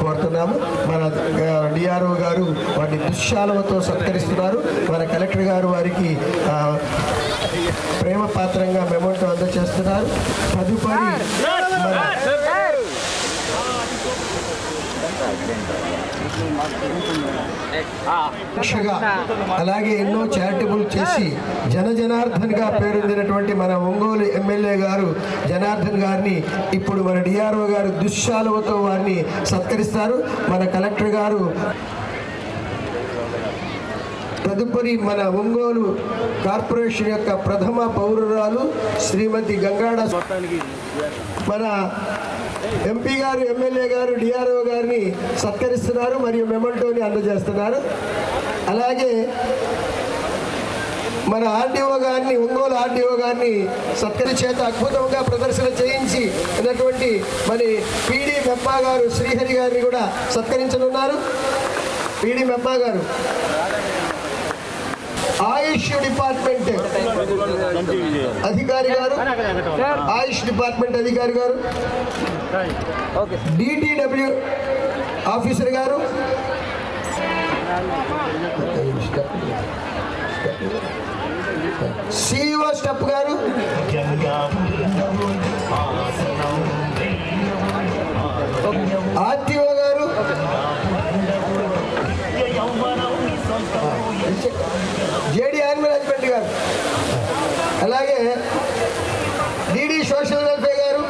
కోరుతున్నాము. మన డిఆర్ఓ గారు వారిని దుశ్శాలవతో సత్కరిస్తున్నారు. మన కలెక్టర్ గారు వారికి ప్రేమ పాత్రంగా మెమోంటో అందజేస్తున్నారు. తదుపరి అలాగే ఎన్నో చారిటబుల్ చేసి జన జనార్దన్గా పేరొందినటువంటి మన ఒంగోలు ఎమ్మెల్యే గారు జనార్దన్ గారిని ఇప్పుడు మన డిఆర్ఓ గారు దుశ్శాలువతో వారిని సత్కరిస్తారు. మన కలెక్టర్ గారు తదుపరి మన ఒంగోలు కార్పొరేషన్ యొక్క ప్రథమ పౌరురాలు శ్రీమతి గంగాడ మన ఎంపీ గారు ఎమ్మెల్యే గారు డిఆర్ఓ గారిని సత్కరిస్తున్నారు మరియు మెమంటోని అందజేస్తున్నారు. అలాగే మన ఆర్డీఓ గారిని ఒంగోలు ఆర్డీఓ గారిని సత్కరి చేత అద్భుతంగా ప్రదర్శన చేయించి ఉన్నటువంటి మరి పీడి మెప్పా గారు శ్రీహరి గారిని కూడా సత్కరించనున్నారు. పీడి మెప్పా గారు. ఆయుష్ డిపార్ట్మెంట్. అధికారి గారు? ఆయుష్ డిపార్ట్మెంట్ అధికారి గారు? డిటిడబ్ల్యూ ఆఫీసర్ గారు? సిఇఓ స్టెప్ గారు? అలాగే డిడి సోషల్ వెల్ఫేర్ గారు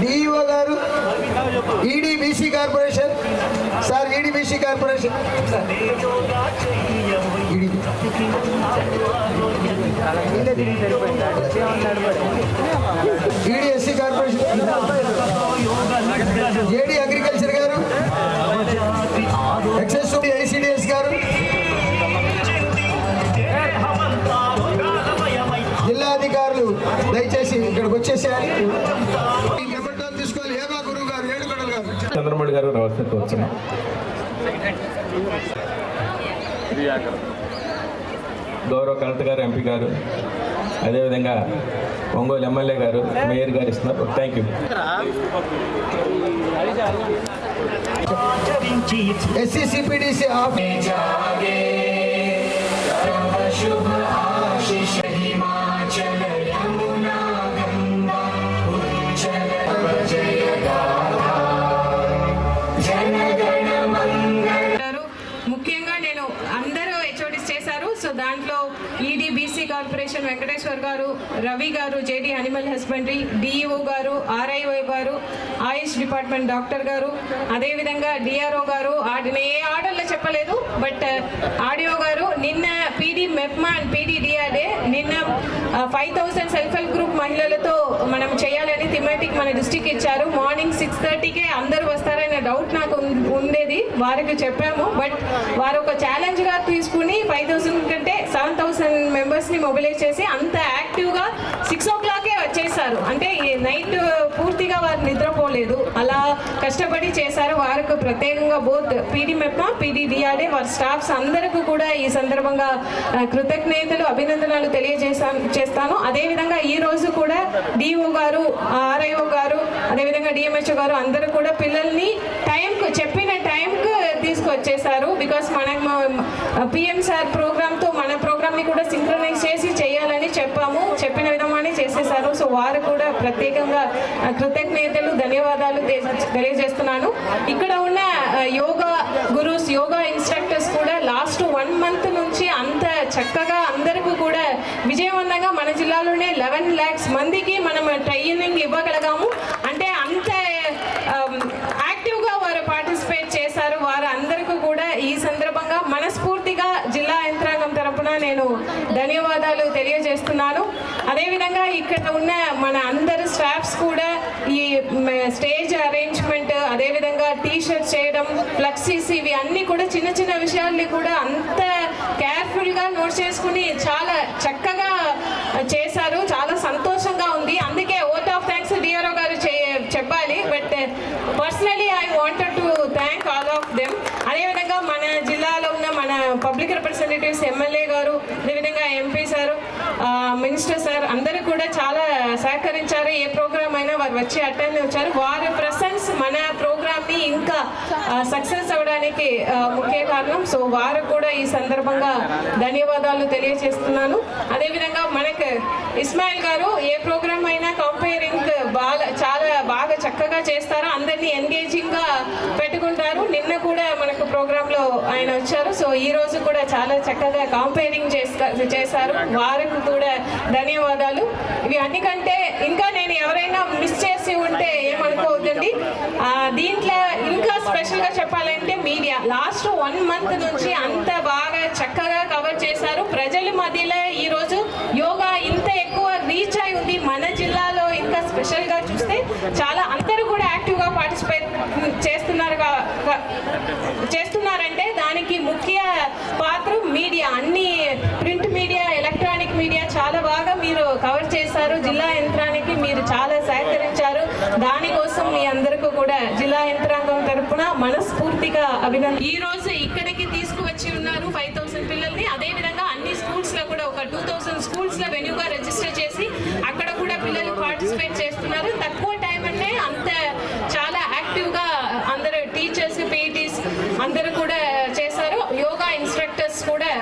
డిఈఓ గారు EDBC corporation sir EDBC corporation EDSC corporation JD గారు చంద్రమౌళి గారు రావాల్సింది వచ్చిన గౌరవ కలెక్టర్ గారు ఎంపీ గారు అదేవిధంగా ఒంగోలు ఎమ్మెల్యే గారు మేయర్ గారు ఇస్తున్నారు. Thank you SC CPDC office ముఖ్యంగా నేను అందరూ హెచ్ఓడిస్ సో దాంట్లో ఈడీ బీసీ కార్పొరేషన్ వెంకటేశ్వర్ గారు రవి గారు జేడీ అనిమల్ హస్బెండరీ డిఈఓ గారు ఆర్ఐఓ గారు ఆయుష్ డిపార్ట్మెంట్ డాక్టర్ గారు అదేవిధంగా డిఆర్ఓ గారు ఆడిన ఏ ఆర్డర్లో చెప్పలేదు బట్ uh, ఆడియో గారు నిన్న PD MEPMA and PD DRDA నిన్న five thousand self help group మహిళలతో మనం చేయాలని థిమాటిక్ మన డిస్టిక్ ఇచ్చారు. మార్నింగ్ సిక్స్ థర్టీకే అందరూ వస్తారనే డౌట్ నాకు ఉండేది వారికి చెప్పాము. బట్ వారు ఒక ఛాలెంజ్గా తీసుకుని ఫైవ్ థౌసండ్ ఏంటంటే సెవెన్ థౌసండ్ మెంబర్స్ని మొబిలైజ్ చేసి అంత యాక్టివ్గా సిక్స్ ఓ క్లాకే వచ్చేసారు. అంటే ఈ నైట్ పూర్తిగా వారు నిద్రపోలేదు. అలా కష్టపడి చేశారు. వారికి ప్రత్యేకంగా both PD MEPMA PD DRDA వారి స్టాఫ్స్ అందరికీ కూడా ఈ సందర్భంగా కృతజ్ఞతలు అభినందనలు తెలియజేశాను చేస్తాను. అదేవిధంగా ఈ రోజు కూడా డిఓ గారు ఆర్ఐఓ గారు అదేవిధంగా డిఎంహెచ్ఓ గారు అందరూ కూడా పిల్లల్ని టైంకు చెప్పిన టైంకు తీసుకొచ్చేసారు బికాస్ మన పిఎం సార్ ప్రోగ్రామ్ ప్రోగ్రామ్ని కూడా సింక్రనైజ్ చేసి చేయాలని చెప్పాము. చెప్పిన విధమానే చేసేసారు. సో వారు కూడా ప్రత్యేకంగా కృతజ్ఞతలు ధన్యవాదాలు తెలియజేస్తున్నాను. ఇక్కడ ఉన్న యోగా గురుస్ యోగా ఇన్స్ట్రక్టర్స్ కూడా లాస్ట్ వన్ మంత్ నుంచి అంత చక్కగా అందరికీ కూడా విజయవంతంగా మన జిల్లాలోనే లెవెన్ ల్యాక్స్ మందికి మనం ట్రైనింగ్ ఇవ్వగలిగాము అంటే అంత ఆమ్, యాక్టివ్గా వారు పార్టిసిపేట్ చేశారు వారు అందరికీ కూడా ఈ సందర్భంగా మనస్ఫూర్తిగా జిల్లా యంత్రాంగం తరపున నేను ధన్యవాదాలు తెలియజేస్తున్నాను అదేవిధంగా ఇక్కడ ఉన్న మన అందరు స్టాఫ్స్ కూడా ఈ స్టేజ్ అరేంజ్మెంట్ అదేవిధంగా టీ షర్ట్ చేయడం ఫ్లెక్సీస్ ఇవి అన్నీ కూడా చిన్న చిన్న విషయాల్ని కూడా అంత కేర్ఫుల్గా నోట్ చేసుకుని చాలా చక్కగా చేశారు చాలా సంతోషంగా ఉంది అందుకే ఓట్ ఆఫ్ థ్యాంక్స్ డిఆర్ఓ గారు చే- చెప్పాలి but personally I wanted to thank all of them public representatives MLA గారు అదేవిధంగా ఎంపీ సార్ మినిస్టర్ సార్ అందరూ కూడా చాలా సహకరించారు. ఏ ప్రోగ్రామ్ అయినా వారు వచ్చి అటెండ్ వచ్చారు వారి ప్రెసెన్స్ మన ప్రోగ్రామ్ని ఇంకా సక్సెస్ అవ్వడానికి ముఖ్య కారణం. సో వారు కూడా ఈ సందర్భంగా ధన్యవాదాలు తెలియజేస్తున్నాను. అదేవిధంగా మనకు ఇస్మాయిల్ గారు ఏ ప్రోగ్రామ్ అయినా కంపేరింగ్ బాగా చాలా బాగా చక్కగా చేస్తారు అందరినీ ఎంగేజింగ్గా పెట్టుకుంటారు. నిన్న కూడా మనకు ప్రోగ్రాంలో ఆయన వచ్చారు. సో ఈ రోజు కూడా చాలా చక్కగా కంపేరింగ్ చేశారు. వారికి కూడా ధన్యవాదాలు. ఇవి అన్నికంటే ఇంకా నేను ఎవరైనా మిస్ చేసి ఉంటే ఏమనుకోవద్దండి. దీని దీంట్లో ఇంకా స్పెషల్గా చెప్పాలంటే మీడియా. లాస్ట్ వన్ మంత్ నుంచి అంత బాగా చక్కగా కవర్ చేశారు. ప్రజల మధ్యలో ఈ రోజు యోగా ఇంత ఎక్కువ రీచ్ అయి ఉంది. మన జిల్లాలో ఇంకా స్పెషల్గా చూస్తే చాలా అందరూ కూడా యాక్టివ్గా పార్టిసిపేట్ చేస్తున్నారు చేస్తున్నారంటే దానికి ముఖ్య పాత్ర మీడియా. అన్ని ప్రింట్ మీడియా ఎలక్ట్రానిక్ మీడియా చాలా బాగా మీరు కవర్ చేశారు జిల్లా యంత్రానికి మీరు చాలా సహకరించారు దానికోసం మీ అందరికీ కూడా జిల్లా యంత్రాంగం తరపున మనస్ఫూర్తిగా అభినందన ఈ రోజు ఇక్కడికి తీసుకువచ్చి ఉన్నారు ఫైవ్ థౌసండ్ పిల్లల్ని. అదే విధంగా అన్ని స్కూల్స్లో కూడా ఒక టూ థౌసండ్ స్కూల్స్లో వెన్యూగా రిజిస్టర్ చేసి అక్కడ కూడా పిల్లలు పార్టిసిపేట్ చేస్తున్నారు. తక్కువ టైం అంటే అంత చాలా యాక్టివ్గా అందరు టీచర్స్ పీటీస్ అందరూ కూడా చేశారు. యోగా ఇన్స్ట్రక్టర్స్ కూడా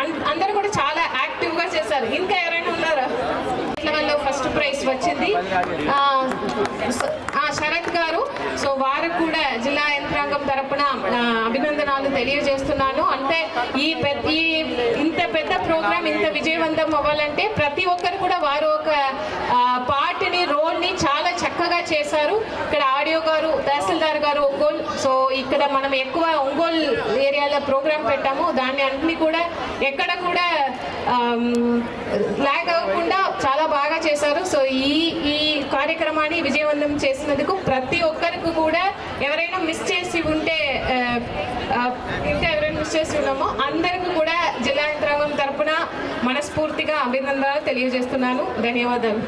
అన్- అందరూ కూడా చాలా యాక్టివ్గా చేశారు. ఇంకా ఎవరైనా ఉన్నారా? వల్ల ఫస్ట్ ప్రైజ్ వచ్చింది. ఆ, శరత్ గారు సో వారు కూడా జిల్లా యంత్రాంగం తరపున ఆ, ధన్యవాదాలు తెలియజేస్తున్నాను. అంటే ఈ పెద్ద ఈ ఇంత పెద్ద ప్రోగ్రామ్ ఇంత విజయవంతం అవ్వాలంటే ప్రతి ఒక్కరు కూడా వారు ఒక పార్ట్ని చాలా చక్కగా చేశారు. ఇక్కడ ఆడియో గారు తహసీల్దార్ గారు ఒంగోలు సో ఇక్కడ మనం ఎక్కువ ఒంగోలు ఏరియాలో ప్రోగ్రామ్ పెట్టాము. దాన్ని అన్ని కూడా ఎక్కడ కూడా లాగ్ అవ్వకుండా చాలా బాగా చేశారు. సో ఈ ఈ కార్యక్రమాన్ని విజయవంతం చేసినందుకు ప్రతి ఒక్కరికి కూడా ఎవరైనా మిస్ చేసి ఉంటే ఇంకా ఎవరైనా మిస్ చేసి ఉన్నామో అందరికీ కూడా జిల్లా యంత్రాంగం తరఫున మనస్ఫూర్తిగా అభినందనలు తెలియజేస్తున్నాను. ధన్యవాదాలు.